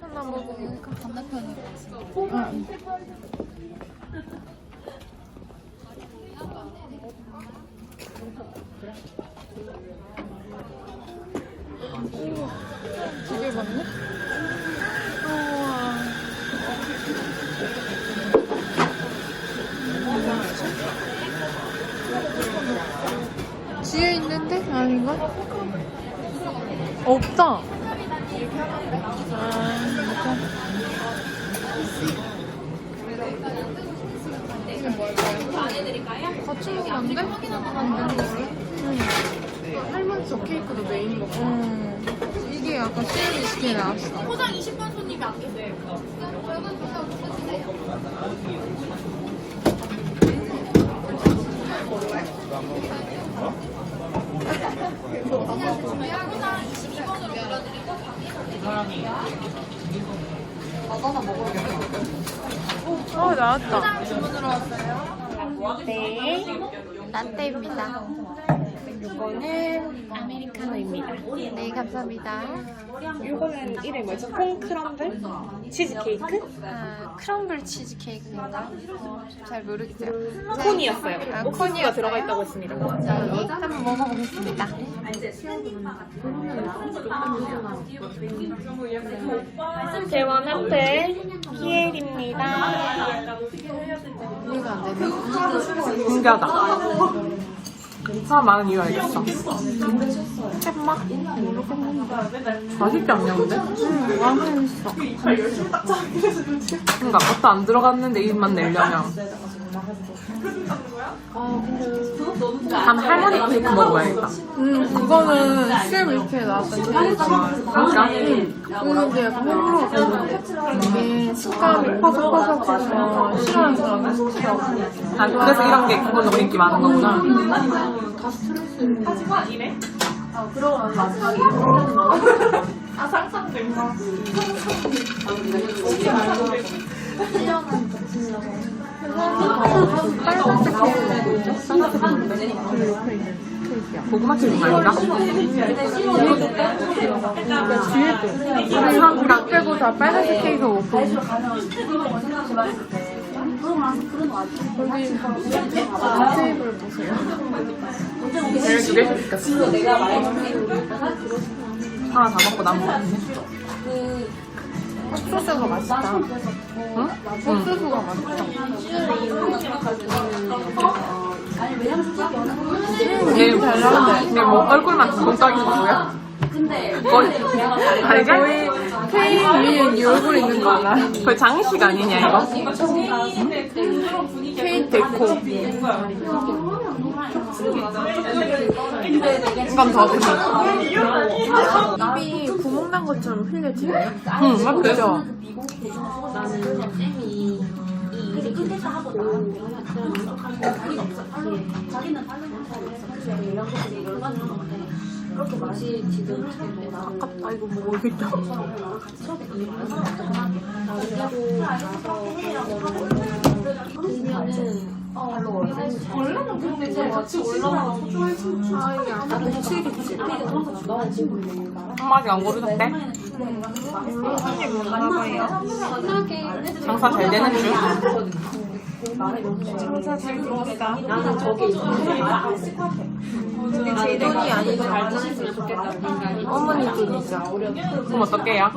하나 먹으면 그 반대편으로 응. 되게 많네? 우와. 뒤에 있는데? 아닌가? 없다. 아, 진짜. 같이 먹으면 안 돼? 안 되는 거래? 응. 할머니 케이크도 메인 먹고. 응. 이게 약간 시음이 시키게 나왔어. 포장 20번 손님이 안 계세요. 어, 나왔다. 네. 라떼입니다. 이거는 아메리카노입니다. 네, 감사합니다. 이거는 이름이 뭐지? 콩크럼블? 치즈케이크? 아, 크럼블 치즈케이크인가? 어, 잘 모르겠어요. 콘이었어요. 아, 옥수수가 콘이었어요? 들어가 있다고 했습니다. 네, 한번 먹어보겠습니다. 대원 앞에 피엘입니다. 이해가 안 되네. 신기하다. 사람 많은 이유 알겠어. 맛 맛있지 않냐, 근데? 응, 맛있어. 그러니까 버터 안 들어갔는데 이맛 내려면. 한 할머니 케이크 먹어야겠다. 음, 이거는 수염 이렇게 나왔던 제일 좋아요. 진짜? 근데 약간 호불호가 이게 식감이 퍼석퍼석해서 싫어하는 사람은 싫어. 아, 그래서 이런 게 기본적으로 인기 많은 거구나. 빨간색 케이크 먹고 있죠? 고구마 튀김 아닌가? 뒤에도. 우리 우리 빼고 다 빨간색 케이크 먹고 테이블 보세요. 제일 두 개씩 시켰어. 하나 다 먹고 남은 거. 옥수수가 맛있다. 응? 응. 옥수수가 맛있다. 얘, 잘 나오네. 얘 뭐, 얼굴만 동각이 뭐야? 거의, 알게? 거의 케이크 위에 네 얼굴 있는 거 알아? 거의 장희식 아니냐, 이거? 케이크 데코. 이건 더 드시 입이 구멍 난 것처럼 흘려지네요. 응, 맞죠? 그죠? 아깝다, 이거 먹어야겠다. 한마디 안 고르셨대? 장사 잘 되는 줄? 제 돈이 아니죠. 어머니 돈이죠. 그럼 어떡해요?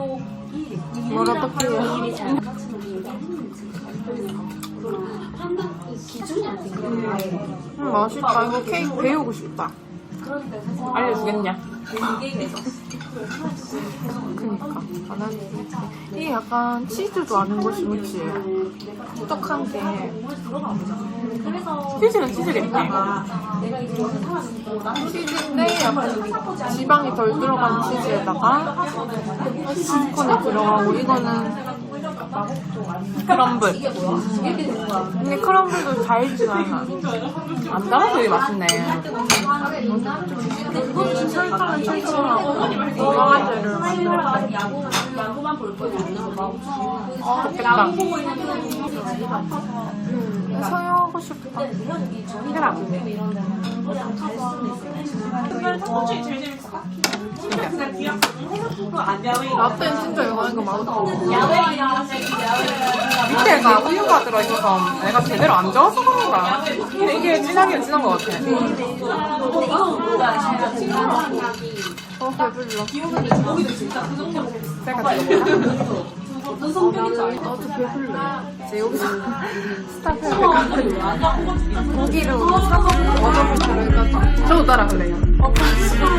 뭘 어떻게 해요? 음, 맛있다. 이거 케이크 배우고 싶다. 알려주겠냐? 그니까. 안 하지. 이게 약간 치즈도 아는 것이 좋지. 떡한 게. 치즈는 치즈겠지. 치즈인데 약간 지방이 덜 들어간 치즈에다가 시리콘이 들어가고 이거는 크럼블. 근데 크럼블도 않아. 안 달아서 되게 맛있네. 설탕은 철저하고. 강화제를 어, 좋겠다. 서유 하고 싶다. 해라. 라떼는 진짜 이거 이거 맛없고 밑에가 우유가 들어있어서 내가 제대로 안 저어서 그런가 근데 이게 진하긴 진한 것 같아 어 배불러 제가 지금 나도 배불러 이제 여기서 스타트를 고기를 사서 먹어볼까요? 저도 따라 그래요. 아니 그거